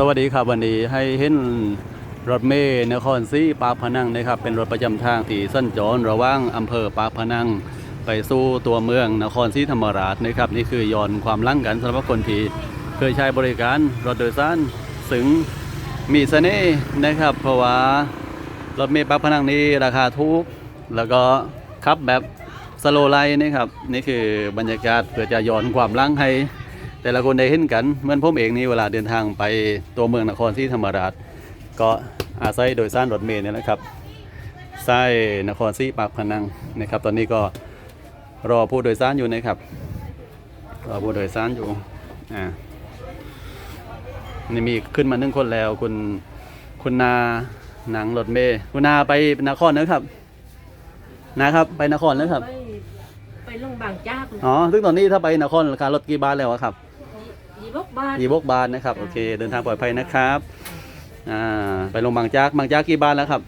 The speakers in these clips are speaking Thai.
สวัสดีครับวันนี้ให้เห็นรถเมล์นครศรีปากพนังนะครับเป็นรถประจำทางที่สั้นจรระว่างอำเภอปากพนัง ไปสู่ตัวเมืองนครศรีธรรมราชนะครับนี่คือย้อนความลั่งกันสำหรับคนที่เคยใช้บริการรถโดยสารสึงมีเสน่ห์นะครับ เพราะว่ารถเมล์ปากพนังนี้ราคาถูกแล้วก็ขับแบบสโลไลน์นะครับนี่คือบรรยากาศเพื่อจะย้อนความลั่งให้ แต่ละคนได้เห็นกันเหมือนผมเองนี่เวลาเดินทางไปตัวเมืองนครศรีธรรมราช ก็อาศัยโดยสารรถเมล์เนี่ยนะครับสายนครศรีปากพนังนะครับ ตอนนี้ก็รอผู้โดยสารอยู่นะครับ รอผู้โดยสารอยู่อ่านี่มีขึ้นมาหนึ่งคนแล้วคุณคุณนาหนังรถเมล์คุณนาไปนครนะครับ นะครับ ไปนครนะครับไปไปลงบางจากอ๋อซึ่งตอนนี้ถ้าไปนครราคารถกี่บาทแล้วอะครับ ยีบกบาทยีบกบาทนะครับโอเค เดินทางปลอดภัยนะครับอ่าไปลงบางจากบางจากกี่บาทแล้วครับ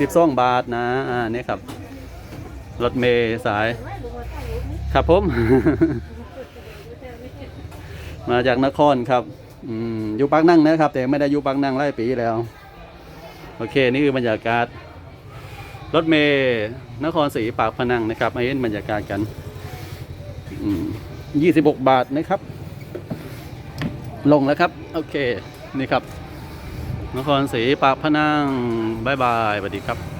สิบสองบาทนะอ่านี่ครับรถเมย์สายครับผม มาจากนครครับอืมอยู่ปากนั่งนะครับ แต่ไม่ได้อยู่ปากนั่งหลายปีแล้ว โอเค นี่คือบรรยากาศ รถเมย์นครศรีปากพนังนะครับมาเห็นบรรยากาศกันยี่สิบหกบาทนะครับ ลงแล้วครับ โอเค นี่ครับ นครศรีปากพนังบายบายสวัสดีครับ